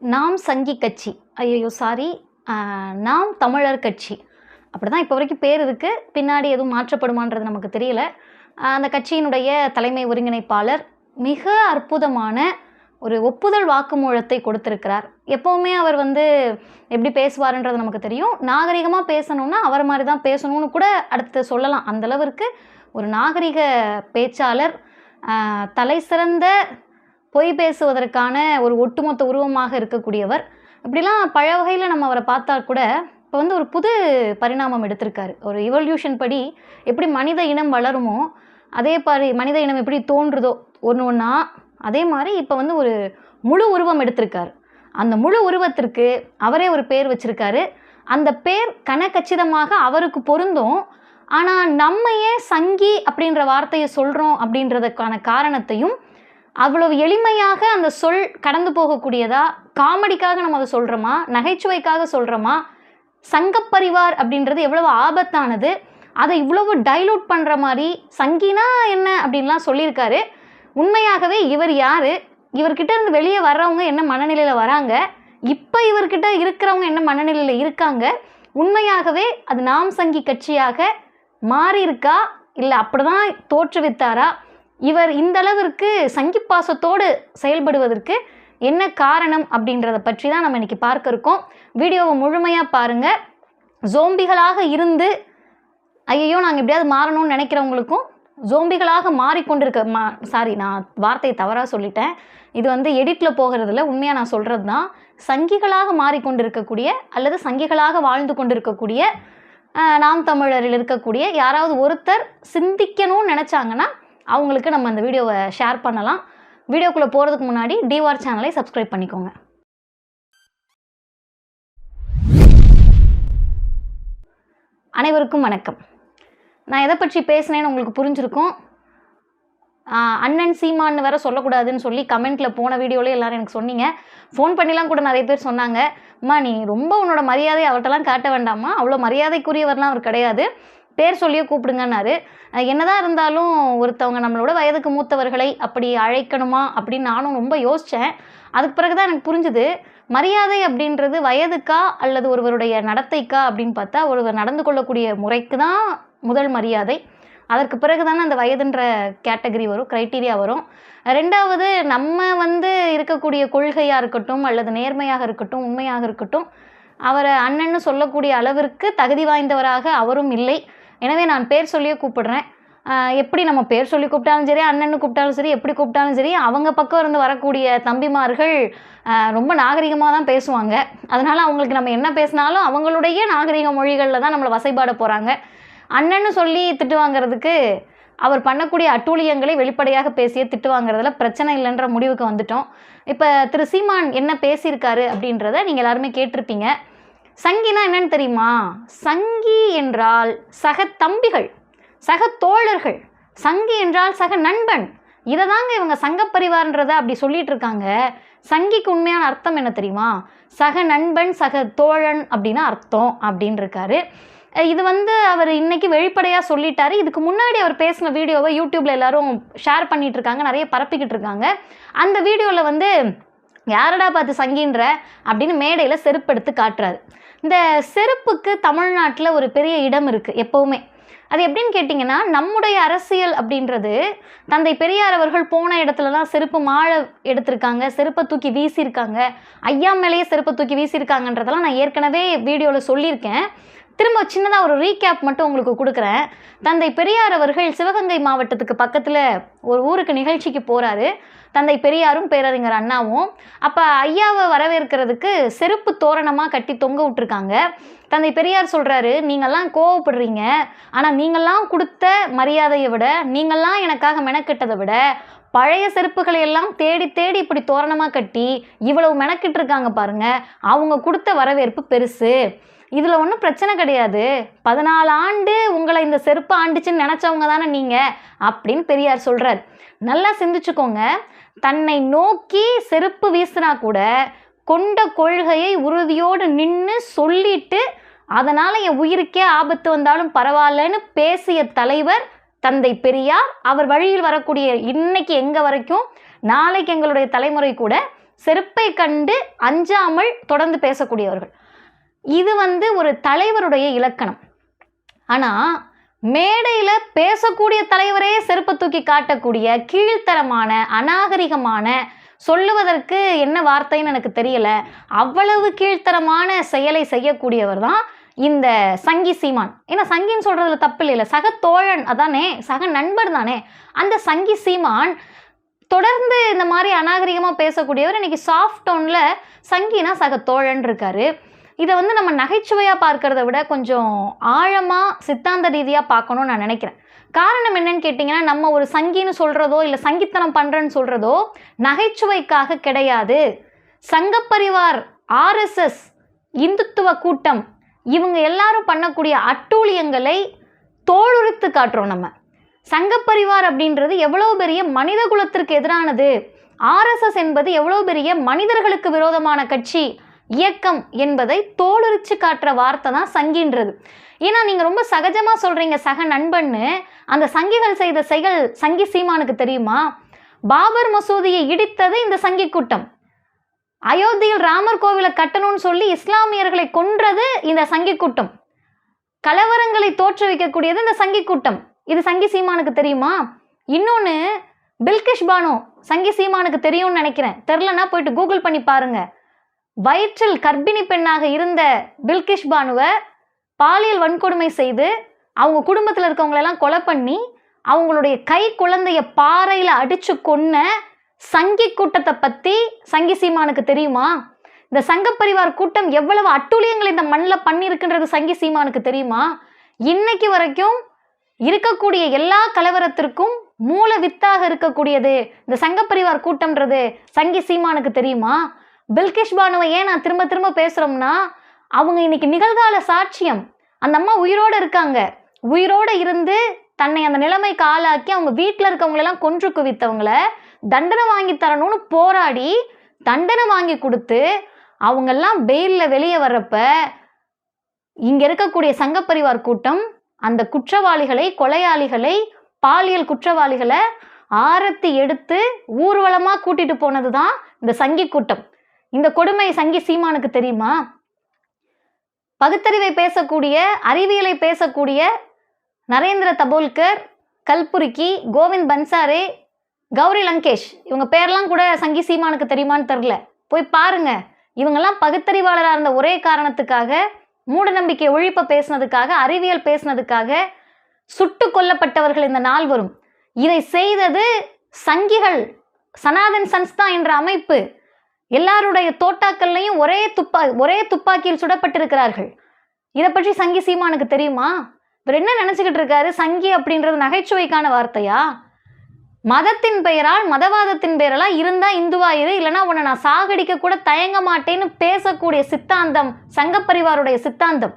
நாம் சங்கி கட்சி. ஐயோ சாரி நாம் தமிழர் கட்சி. அப்படி தான் இப்போ வரைக்கும் பேர் இருக்குது பின்னாடி எதுவும் மாற்றப்படுமான்றது நமக்கு தெரியல. அந்த கட்சியினுடைய தலைமை ஒருங்கிணைப்பாளர் மிக அற்புதமான ஒரு ஒப்புதல் வாக்குமூலத்தை கொடுத்திருக்கிறார். எப்போவுமே அவர் வந்து எப்படி பேசுவாருன்றது நமக்கு தெரியும். நாகரிகமாக பேசணும்னா அவர் மாதிரி தான் பேசணும்னு கூட அடுத்து சொல்லலாம். அந்த அளவிற்கு ஒரு நாகரிக பேச்சாளர் தலை சிறந்த பொய் பேசுவதற்கான ஒரு ஒட்டுமொத்த உருவமாக இருக்கக்கூடியவர். இப்படிலாம் பல வகையில் நம்ம அவரை பார்த்தா கூட இப்போ வந்து ஒரு புது பரிணாமம் எடுத்திருக்காரு. ஒரு இவல்யூஷன் படி எப்படி மனித இனம் வளருமோ அதே மாதிரி மனித இனம் எப்படி தோன்றுதோ ஒன்று ஒன்றா அதே மாதிரி இப்போ வந்து ஒரு முழு உருவம் எடுத்திருக்காரு. அந்த முழு உருவத்திற்கு அவரே ஒரு பேர் வச்சுருக்காரு. அந்த பேர் கனக்கச்சிதமாக அவருக்கு பொருந்தும். ஆனால் நம்ம ஏன் சங்கி அப்படின்ற வார்த்தையை சொல்கிறோம் அப்படின்றதுக்கான காரணத்தையும் அவ்வளவு எளிமையாக அந்த சொல் கடந்து போகக்கூடியதா? காமெடிக்காக நம்ம அதை சொல்கிறோமா நகைச்சுவைக்காக சொல்கிறோமா சங்கப்பரிவார் அப்படின்றது எவ்வளவு ஆபத்தானது? அதை இவ்வளவு டைலூட் பண்ணுற மாதிரி சங்கினா என்ன அப்படின்லாம் சொல்லியிருக்காரு. உண்மையாகவே இவர் யார்? இவர்கிட்ட இருந்து வெளியே வர்றவங்க என்ன மனநிலையில் வராங்க? இப்போ இவர்கிட்ட இருக்கிறவங்க என்ன மனநிலையில் இருக்காங்க? உண்மையாகவே அது நாம் சங்கி கட்சியாக மாறி இருக்கா இல்லை அப்படிதான் தோற்றுவித்தாரா? இவர் இந்த அளவிற்கு சங்கி பாசத்தோடு செயல்படுவதற்கு என்ன காரணம் அப்படின்றத பற்றி தான் நம்ம இன்னைக்கு பார்க்க இருக்கோம். வீடியோவை முழுமையாக பாருங்கள் ஜோம்பிகளாக இருந்து ஐயோ நாங்கள் எப்படியாவது மாறணும்னு நினைக்கிறவங்களுக்கும் ஜோம்பிகளாக மாறிக்கொண்டிருக்க மா சாரி நான் வார்த்தையை தவறாக சொல்லிட்டேன். இது வந்து எடிட்டில் போகிறதுல உண்மையாக நான் சொல்கிறது தான். சங்கிகளாக மாறிக்கொண்டிருக்கக்கூடிய அல்லது சங்கிகளாக வாழ்ந்து கொண்டிருக்கக்கூடிய நாம் தமிழரில் இருக்கக்கூடிய யாராவது ஒருத்தர் சிந்திக்கணும்னு நினச்சாங்கன்னா அவங்களுக்கு நம்ம அந்த வீடியோவை ஷேர் பண்ணலாம். வீடியோக்குள்ளே போகிறதுக்கு முன்னாடி டிவார் சேனலை சப்ஸ்கிரைப் பண்ணிக்கோங்க. அனைவருக்கும் வணக்கம். நான் எதை பற்றி பேசினேன்னு உங்களுக்கு புரிஞ்சிருக்கும். அண்ணன் சீமான்னு வேற சொல்லக்கூடாதுன்னு சொல்லி கமெண்ட்டில் போன வீடியோலேயே எல்லாரும் எனக்கு சொன்னீங்க. ஃபோன் பண்ணிலாம் கூட நிறைய பேர் சொன்னாங்க. அம்மா நீ ரொம்ப உன்னோட மரியாதை அவர்கிட்டலாம் காட்ட வேண்டாமா அவ்வளோ மரியாதைக்குரியவர்லாம் அவர் கிடையாது. பேர் சொல்லியே கூப்பிடுங்கன்னாரு. என்னதான் இருந்தாலும் ஒருத்தவங்க நம்மளோட வயதுக்கு மூத்தவர்களை அப்படி அழைக்கணுமா அப்படின்னு நானும் ரொம்ப யோசித்தேன் அதுக்கு பிறகு தான் எனக்கு புரிஞ்சுது மரியாதை அப்படின்றது வயதுக்கா அல்லது ஒருவருடைய நடத்தைக்கா அப்படின்னு பார்த்தா ஒருவர் நடந்து கொள்ளக்கூடிய முறைக்கு தான் முதல் மரியாதை. அதற்கு பிறகு தானே அந்த வயதுன்ற கேட்டகரி வரும் க்ரைட்டீரியா வரும். ரெண்டாவது நம்ம வந்து இருக்கக்கூடிய கொள்கையாக இருக்கட்டும் அல்லது நேர்மையாக இருக்கட்டும் உண்மையாக இருக்கட்டும் அவரை அண்ணன்னு சொல்லக்கூடிய அளவிற்கு தகுதி வாய்ந்தவராக அவரும் இல்லை. எனவே நான் பேர் சொல்லியே கூப்பிடுறேன். எப்படி நம்ம பேர் சொல்லி கூப்பிட்டாலும் சரி அண்ணன்னு கூப்பிட்டாலும் சரி எப்படி கூப்பிட்டாலும் சரி அவங்க பக்கம் இருந்து வரக்கூடிய தம்பிமார்கள் ரொம்ப நாகரிகமாக தான் பேசுவாங்க. அதனால் அவங்களுக்கு நம்ம என்ன பேசினாலும் அவங்களுடைய நாகரிக மொழிகளில் தான் நம்மளை வசைபாட போகிறாங்க அண்ணன்னு சொல்லி திட்டு வாங்கிறதுக்கு அவர் பண்ணக்கூடிய அட்டூழியங்களை வெளிப்படையாக பேசியே திட்டு வாங்குறதுல பிரச்சனை இல்லைன்ற முடிவுக்கு வந்துட்டோம். இப்போ திரு சீமான் என்ன பேசியிருக்காரு அப்படின்றத நீங்கள் எல்லாருமே கேட்டிருப்பீங்க. சங்கினா என்னன்னு தெரியுமா? சங்கி என்றால் சக தம்பிகள் சக தோழர்கள் சங்கி என்றால் சக நண்பன். இதை தாங்க இவங்க சங்கப்பரிவார்ன்றதை அப்படி சொல்லிட்டு இருக்காங்க. சங்கிக்கு உண்மையான அர்த்தம் என்ன தெரியுமா? சக நண்பன் சக தோழன் அப்படின்னு அர்த்தம் அப்படின்னு இருக்காரு. இது வந்து அவர் இன்னைக்கு வெளிப்படையாக சொல்லிட்டாரு. இதுக்கு முன்னாடி அவர் பேசின வீடியோவை யூடியூப்ல எல்லாரும் ஷேர் பண்ணிட்டு இருக்காங்க. நிறைய பரப்பிக்கிட்டு இருக்காங்க. அந்த வீடியோவில் வந்து யாரடா பார்த்து சங்கின்ற அப்படின்னு மேடையில் செருப்பெடுத்து காட்டுறாரு. இந்த செருப்புக்கு தமிழ்நாட்டில் ஒரு பெரிய இடம் இருக்குது எப்போவுமே. அது எப்படின்னு கேட்டிங்கன்னா நம்முடைய அரசியல் அப்படின்றது தந்தை பெரியார் அவர்கள் போன இடத்துலலாம் செருப்பு மாழை எடுத்திருக்காங்க செருப்பை தூக்கி வீசியிருக்காங்க ஐயா மேலேயே செருப்பை தூக்கி வீசியிருக்காங்கன்றதெல்லாம் நான் ஏற்கனவே வீடியோவில் சொல்லியிருக்கேன். திரும்ப சின்னதாக ஒரு ரீகேப் மட்டும் உங்களுக்கு கொடுக்குறேன். தந்தை பெரியார் அவர்கள் சிவகங்கை மாவட்டத்துக்கு பக்கத்தில் ஒரு ஊருக்கு நிகழ்ச்சிக்கு போகிறாரு தந்தை பெரியாரும் பேரறிஞர் அண்ணாவும். அப்போ ஐயாவை வரவேற்கிறதுக்கு செருப்பு தோரணமாக கட்டி தொங்க விட்டுருக்காங்க. தந்தை பெரியார் சொல்கிறாரு நீங்கள்லாம் கோவப்படுறீங்க. ஆனால் நீங்கள்லாம் கொடுத்த மரியாதையை விட நீங்கள்லாம் எனக்காக மெனக்கெட்டதை விட பழைய செருப்புகளை எல்லாம் தேடி தேடி இப்படி தோரணமாக கட்டி இவ்வளவு மெனக்கிட்டு இருக்காங்க பாருங்க. அவங்க கொடுத்த வரவேற்பு பெருசு. இதில் ஒன்றும் பிரச்சனை கிடையாது. பதினாலு ஆண்டு உங்களை இந்த செருப்பு ஆண்டுச்சுன்னு நினச்சவங்க தானே நீங்கள் அப்படின்னு பெரியார் சொல்கிறார் நல்லா சிந்திச்சுக்கோங்க. தன்னை நோக்கி செருப்பு வீசினா கூட கொண்ட கொள்கையை உறுதியோடு நின்று சொல்லிட்டு அதனால் என் உயிருக்கே ஆபத்து வந்தாலும் பரவாயில்லன்னு பேசிய தலைவர் தந்தை பெரியார் அவர் வழியில் வரக்கூடிய இன்னைக்கு எங்கே வரைக்கும் நாளைக்கு எங்களுடைய தலைமுறை கூட செருப்பை கண்டு அஞ்சாமல் தொடர்ந்து பேசக்கூடியவர்கள். இது வந்து ஒரு தலைவருடைய இலக்கணம். ஆனால் மேடையில் பேசக்கூடிய தலைவரே செருப்பை தூக்கி காட்டக்கூடிய கீழ்த்தரமான அநாகரிகமான சொல்லுவதற்கு என்ன வார்த்தைன்னு எனக்கு தெரியல. அவ்வளவு கீழ்த்தரமான செயலை செய்யக்கூடியவர் தான் இந்த சங்கி சீமான். ஏன்னா சங்கின்னு சொல்கிறதுல தப்பு இல்லை சக தோழன் அதானே? சக நண்பர் தானே? அந்த சங்கி சீமான் தொடர்ந்து இந்த மாதிரி அநாகரிகமாக பேசக்கூடியவர் இன்னைக்கு சாஃப்ட் டோனில் சங்கினா சக தோழன் இருக்காரு. இதை வந்து நம்ம நகைச்சுவையாக பார்க்கறத விட கொஞ்சம் ஆழமாக சித்தாந்த ரீதியாக பார்க்கணும்னு நான் நினைக்கிறேன். காரணம் என்னன்னு கேட்டிங்கன்னா நம்ம ஒரு சங்கின்னு சொல்கிறதோ இல்லை சங்கித்தனம் பண்ணுறேன்னு சொல்கிறதோ நகைச்சுவைக்காக கிடையாது. சங்கப்பரிவார் ஆர்எஸ்எஸ் இந்துத்துவ கூட்டம் இவங்க எல்லாரும் பண்ணக்கூடிய அட்டூழியங்களை தோலுரித்து காட்டுறோம் நம்ம. சங்கப்பரிவார் அப்படின்றது எவ்வளோ பெரிய மனித குலத்திற்கு எதிரானது. ஆர்எஸ்எஸ் என்பது எவ்வளோ பெரிய மனிதர்களுக்கு விரோதமான கட்சி இயக்கம் என்பதை தோலுரிச்சு காட்டுற வார்த்தை தான் சங்கின்றது. ஏன்னா நீங்கள் ரொம்ப சகஜமாக சொல்கிறீங்க சக நண்பன்னு. அந்த சங்கிகள் செய்த செயல் சங்கி சீமானுக்கு தெரியுமா? பாபர் மசூதியை இடித்தது இந்த சங்கி கூட்டம். அயோத்தியில் ராமர் கோவிலை கட்டணும்னு சொல்லி இஸ்லாமியர்களை கொன்றது இந்த சங்கி கூட்டம். கலவரங்களை தோற்றுவிக்கக்கூடியது இந்த சங்கி கூட்டம். இது சங்கி சீமானுக்கு தெரியுமா? இன்னொன்று பில்கிஷ் பானு சங்கி சீமானுக்கு தெரியும்னு நினைக்கிறேன். தெரிலனா போயிட்டு கூகுள் பண்ணி பாருங்க. வயிற்றில் கர்ப்பிணி பெண்ணாக இருந்த பில்கிஷ் பானுவை பாலியல் வன்கொடுமை செய்து அவங்க குடும்பத்தில் இருக்கவங்களெல்லாம் கொலை பண்ணி அவங்களுடைய கை குழந்தைய பாறையில் அடித்து கொன்ன சங்கி கூட்டத்தை பற்றி சங்கி சீமானுக்கு தெரியுமா? இந்த சங்கப்பரிவார் கூட்டம் எவ்வளவு அட்டூழியங்களை இந்த மண்ணில் பண்ணியிருக்குன்றது சங்கி சீமானுக்கு தெரியுமா? இன்னைக்கு வரைக்கும் இருக்கக்கூடிய எல்லா கலவரத்திற்கும் மூல வித்தாக இருக்கக்கூடியது இந்த சங்கப்பரிவார் கூட்டம்ன்றது சங்கி சீமானுக்கு தெரியுமா? பில்கிஷ் பானுவை ஏன் நான் திரும்ப திரும்ப பேசுகிறோம்னா அவங்க இன்னைக்கு நிகழ்கால சாட்சியம். அந்த அம்மா உயிரோடு இருக்காங்க. உயிரோடு இருந்து தன்னை அந்த நிலைமைக்கு ஆளாக்கி அவங்க வீட்டில் இருக்கவங்களெல்லாம் கொன்று குவித்தவங்கள தண்டனை வாங்கி தரணும்னு போராடி தண்டனை வாங்கி கொடுத்து அவங்கெல்லாம் பெயிலில் வெளியே வர்றப்ப இங்கே இருக்கக்கூடிய சங்கப்பரிவார் கூட்டம் அந்த குற்றவாளிகளை கொலையாளிகளை பாலியல் குற்றவாளிகளை ஆரத்தி எடுத்து ஊர்வலமாக கூட்டிட்டு போனது தான் இந்த சங்கி கூட்டம். இந்த கொடுமை சங்கி சீமானுக்கு தெரியுமா? பகுத்தறிவை பேசக்கூடிய அறிவியலை பேசக்கூடிய நரேந்திர தபோல்கர் கல்புருக்கி கோவிந்த் பன்சாரே கௌரி லங்கேஷ் இவங்க பேர்லாம் கூட சங்கி சீமானுக்கு தெரியுமான்னு தெரில போய் பாருங்க. இவங்கெல்லாம் பகுத்தறிவாளராக இருந்த ஒரே காரணத்துக்காக மூட நம்பிக்கை ஒழிப்பை பேசினதுக்காக அறிவியல் பேசினதுக்காக சுட்டு கொல்லப்பட்டவர்கள் இந்த நாள் வரும் இதை செய்தது சங்கிகள் சனாதன் சன்ஸ்தா என்ற அமைப்பு. எல்லாருடைய தோட்டாக்கள்லையும் ஒரே துப்பா ஒரே துப்பாக்கியில் சுடப்பட்டிருக்கிறார்கள். இதை பற்றி சங்கி சீமானுக்கு தெரியுமா? இவர் என்ன நினச்சிக்கிட்டு இருக்காரு? சங்கி அப்படின்றது நகைச்சுவைக்கான வார்த்தையா? மதத்தின் பெயரால் மதவாதத்தின் பெயரெல்லாம் இருந்தால் இந்துவா இரு இல்லைன்னா உன்னை நான் சாகடிக்க கூட தயங்க மாட்டேன்னு பேசக்கூடிய சித்தாந்தம் சங்கப்பரிவாருடைய சித்தாந்தம்.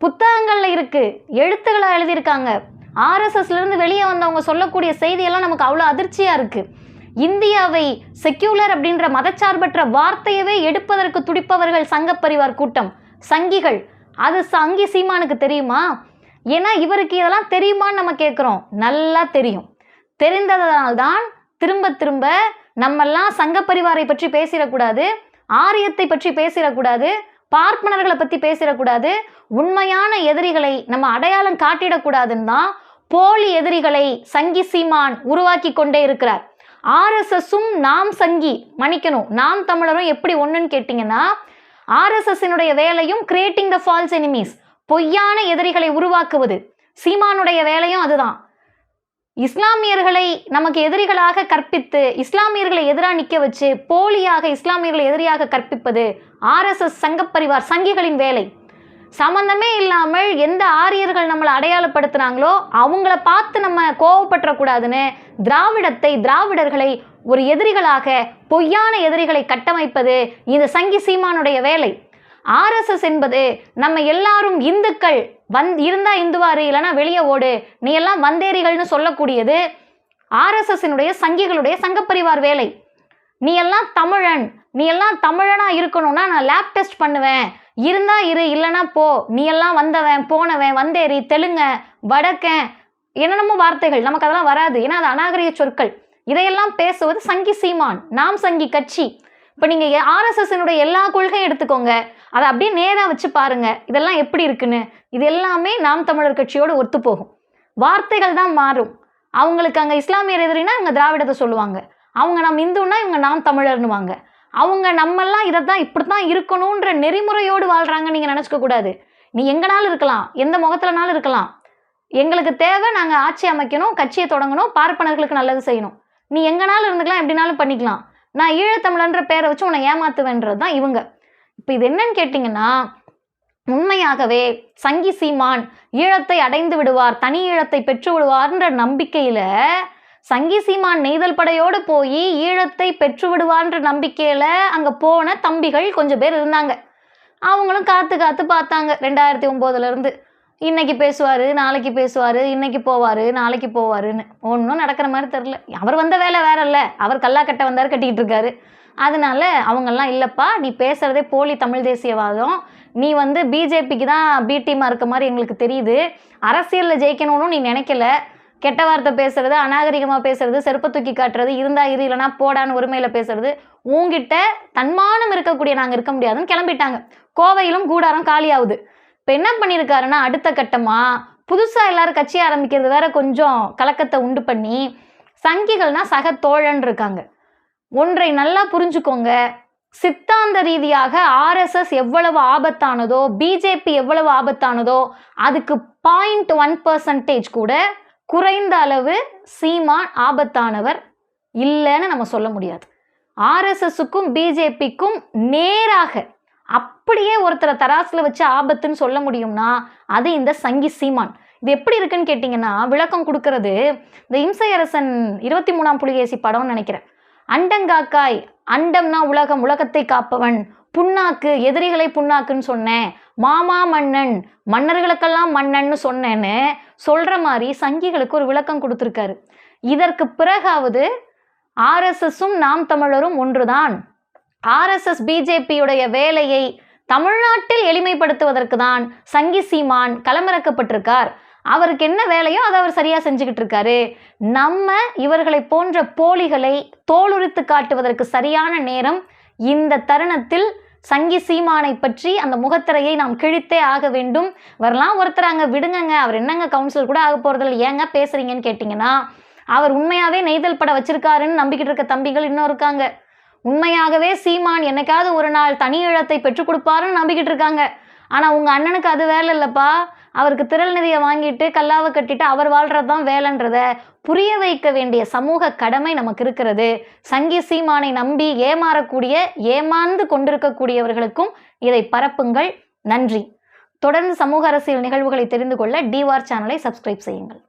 புத்தகங்களில் இருக்குது எழுத்துக்களை எழுதியிருக்காங்க. ஆர்எஸ்எஸ்லேருந்து வெளியே வந்தவங்க சொல்லக்கூடிய செய்தியெல்லாம் நமக்கு அவ்வளோ அதிர்ச்சியாக இருக்குது இந்தியாவை செக்யூலர் அப்படின்ற மதச்சார்பற்ற வார்த்தையவே எடுப்பதற்கு துடிப்பவர்கள் சங்கப்பரிவார் கூட்டம் சங்கிகள். அது சங்கி சீமானுக்கு தெரியுமா? ஏன்னா இவருக்கு இதெல்லாம் தெரியுமான்னு நம்ம கேட்குறோம் நல்லா தெரியும். தெரிந்ததனால்தான் திரும்ப திரும்ப நம்மெல்லாம் சங்கப்பரிவாரை பற்றி பேசிடக்கூடாது ஆரியத்தை பற்றி பேசிடக்கூடாது பார்ப்பனர்களை பற்றி பேசிடக்கூடாது. உண்மையான எதிரிகளை நம்ம அடையாளம் காட்டிடக்கூடாதுன்னு தான் போலி எதிரிகளை சங்கி சீமான் உருவாக்கி கொண்டே இருக்கிறார். ஆர்எஸ்எஸும் நாம் சங்கி மன்னிக்கணும் நாம் தமிழரும் எப்படி ஒன்றுன்னு கேட்டிங்கன்னா ஆர்எஸ்எஸ்னுடைய வேலையும் கிரியேட்டிங் த ஃபால்ஸ் எனிமீஸ் பொய்யான எதிரிகளை உருவாக்குவது சீமானுடைய வேலையும் அதுதான். இஸ்லாமியர்களை நமக்கு எதிரிகளாக கற்பித்து இஸ்லாமியர்களை எதிராக நிற்க வச்சு போலியாக இஸ்லாமியர்களை எதிரியாக கற்பிப்பது ஆர்எஸ்எஸ் சங்கப்பரிவார் சங்கிகளின் வேலை. சம்பந்தமே இல்லாமல் எந்த ஆரியர்கள் நம்மளை அடையாளப்படுத்துனாங்களோ அவங்கள பார்த்து நம்ம கோவப்பட்டுறக்கூடாதுன்னு திராவிடத்தை திராவிடர்களை ஒரு எதிரிகளாக பொய்யான எதிரிகளை கட்டமைப்பது இந்த சங்கி சீமானுடைய வேலை. ஆர்எஸ்எஸ் என்பது நம்ம எல்லாரும் இந்துக்கள். வந் இருந்தால் இந்துவாரு இல்லைன்னா வெளியே ஓடு. நீ எல்லாம் வந்தேரிகள்னு சொல்லக்கூடியது ஆர்எஸ்எஸ்னுடைய சங்கிகளுடைய சங்கப்பரிவார் வேலை. நீ எல்லாம் தமிழன். நீ எல்லாம் தமிழனாக இருக்கணும்னா நான் லேப் டெஸ்ட் பண்ணுவேன். இருந்தா இரு இல்லைன்னா போ. நீ எல்லாம் வந்தவன் போனவன் வந்தேரி தெலுங்க வடக்கன் என்னென்னமோ வார்த்தைகள். நமக்கு அதெல்லாம் வராது. ஏன்னா அது அநாகரிக சொற்கள். இதையெல்லாம் பேசுவது சங்கி சீமான். நாம் சங்கி கட்சி. இப்போ நீங்கள் ஆர்எஸ்எஸ்னுடைய எல்லா கொள்கையும் எடுத்துக்கோங்க. அதை அப்படியே நேராக வச்சு பாருங்க. இதெல்லாம் எப்படி இருக்குன்னு? இது எல்லாமே நாம் தமிழர் கட்சியோடு ஒத்து போகும். வார்த்தைகள் தான் மாறும். அவங்களுக்கு அங்கே இஸ்லாமியர் எதிரினா இவங்க திராவிடத்தை சொல்லுவாங்க. அவங்க நம்ம இந்துன்னா இவங்க நாம் தமிழர்னுவாங்க அவங்க நம்மெல்லாம் இதை தான் இப்படி தான் இருக்கணுன்ற நெறிமுறையோடு வாழ்கிறாங்க நீங்கள் நினச்சிக்க கூடாது. நீ எங்கனாலும் இருக்கலாம். எந்த முகத்துலனாலும் இருக்கலாம். எங்களுக்கு தேவை நாங்கள் ஆட்சி அமைக்கணும் கட்சியை தொடங்கணும் பார்ப்பனர்களுக்கு நல்லது செய்யணும். நீ எங்கனாலும் இருந்துக்கலாம் எப்படினாலும் பண்ணிக்கலாம். நான் ஈழத்தமிழன்ற பேரை வச்சு உன்னை ஏமாத்துவேன்றது தான் இவங்க. இப்போ இது என்னன்னு கேட்டிங்கன்னா உண்மையாகவே சங்கி சீமான் ஈழத்தை அடைந்து விடுவார் தனி ஈழத்தை பெற்று விடுவார்ன்ற நம்பிக்கையில் சங்கி சீமான் நெய்தல் படையோடு போய் ஈழத்தை பெற்று விடுவான்ற நம்பிக்கையில் அங்கே போன தம்பிகள் கொஞ்சம் பேர் இருந்தாங்க. அவங்களும் காத்து காத்து பார்த்தாங்க ரெண்டாயிரத்தி ஒம்போதுலேருந்து இன்னைக்கு பேசுவார் நாளைக்கு பேசுவார் இன்னைக்கு போவார் நாளைக்கு போவாருன்னு. ஒன்றும் நடக்கிற மாதிரி தெரில அவர் வந்த வேலை வேற இல்லை. அவர் கல்லாக்கட்டை வந்தார் கட்டிக்கிட்டு இருக்காரு. அதனால அவங்கெல்லாம் இல்லைப்பா நீ பேசுறதே போலி தமிழ் தேசியவாதம். நீ வந்து பிஜேபிக்கு தான் பி இருக்க மாதிரி எங்களுக்கு தெரியுது. அரசியலில் ஜெயிக்கணும்னு நீ நினைக்கல. கெட்ட வார்த்தை பேசுறது அநாகரிகமாக பேசுறது செருப்பை தூக்கி காட்டுறது இருந்தா இரு இல்லைனா போடான்னு உரிமையில் பேசுறது உங்ககிட்ட தன்மானம் இருக்கக்கூடிய நாங்கள் இருக்க முடியாதுன்னு கிளம்பிட்டாங்க. கோவையிலும் கூடாரம் காலியாகுது. இப்போ என்ன பண்ணியிருக்காருன்னா அடுத்த கட்டமாக புதுசாக எல்லாரும் கட்சி ஆரம்பிக்கிறது வேற கொஞ்சம் கலக்கத்தை உண்டு பண்ணி சங்கிகள்னால் சக தோழன் இருக்காங்க. ஒன்றை நல்லா புரிஞ்சுக்கோங்க. சித்தாந்த ரீதியாக ஆர்எஸ்எஸ் எவ்வளவு ஆபத்தானதோ பிஜேபி எவ்வளவு ஆபத்தானதோ அதுக்கு பாயிண்ட் ஒன் பர்சன்டேஜ் கூட குறைந்த அளவு சீமான் ஆபத்தானவர் இல்லைன்னு நம்ம சொல்ல முடியாது. ஆர்எஸ்எஸ்ஸுக்கும் பிஜேபிக்கும் நேராக அப்படியே ஒருத்தரை தராசில் வச்சு ஆபத்துன்னு சொல்ல முடியும்னா அது இந்த சங்கி சீமான். இது எப்படி இருக்குன்னு கேட்டிங்கன்னா விளக்கம் கொடுக்கறது இந்த இம்சையரசன் இருபத்தி மூணாம் புலிகேசி படம்னு நினைக்கிறேன். அண்டங்காக்காய் அண்டம்னா உலகம் உலகத்தை காப்பவன் புண்ணாக்கு எதிரிகளை புண்ணாக்குன்னு சொன்னேன். மாமா மன்னன் மன்னர்களுக்கெல்லாம் மன்னன்னு சொன்னேன்னு சொல்கிற மாதிரி சங்கிகளுக்கு ஒரு விளக்கம் கொடுத்துருக்காரு. இதற்கு பிறகாவது ஆர்எஸ்எஸும் நாம் தமிழரும் ஒன்றுதான். ஆர்எஸ்எஸ் பிஜேபியுடைய வேலையை தமிழ்நாட்டில் எளிமைப்படுத்துவதற்கு தான் சங்கி சீமான் களமிறக்கப்பட்டிருக்கார். அவருக்கு என்ன வேலையோ அதை அவர் சரியா செஞ்சுக்கிட்டு இருக்காரு. நம்ம இவர்களை போன்ற போலிகளை தோலுரித்து காட்டுவதற்கு சரியான நேரம் இந்த தருணத்தில் சங்கி சீமானை பற்றி அந்த முகத்திரையை நாம் கிழித்தே ஆக வேண்டும். வரலாம் ஒருத்தர் அங்கே விடுங்கங்க அவர் என்னங்க கவுன்சில் கூட ஆக போகிறதில்ல ஏங்க பேசுறீங்கன்னு கேட்டிங்கன்னா அவர் உண்மையாகவே நெய்தல் படம் வச்சிருக்காருன்னு நம்பிக்கிட்டு இருக்க தம்பிகள் இன்னும் இருக்காங்க. உண்மையாகவே சீமான் என்னைக்காவது ஒரு நாள் தனி இழத்தை பெற்றுக் கொடுப்பாருன்னு நம்பிக்கிட்டு இருக்காங்க. ஆனால் உங்கள் அண்ணனுக்கு அது வேலை இல்லைப்பா. அவருக்கு திரள் நிதியை வாங்கிட்டு கல்லாவை கட்டிட்டு அவர் வாழ்கிறது தான் வேலைன்றத புரிய வைக்க வேண்டிய சமூக கடமை நமக்கு இருக்கிறது. சங்கி சீமானை நம்பி ஏமாறக்கூடிய ஏமாந்து கொண்டிருக்கக்கூடியவர்களுக்கும் இதை பரப்புங்கள். நன்றி. தொடர்ந்து சமூக அரசியல் நிகழ்வுகளை தெரிந்து கொள்ள டிவார் சேனலை சப்ஸ்கிரைப் செய்யுங்கள்.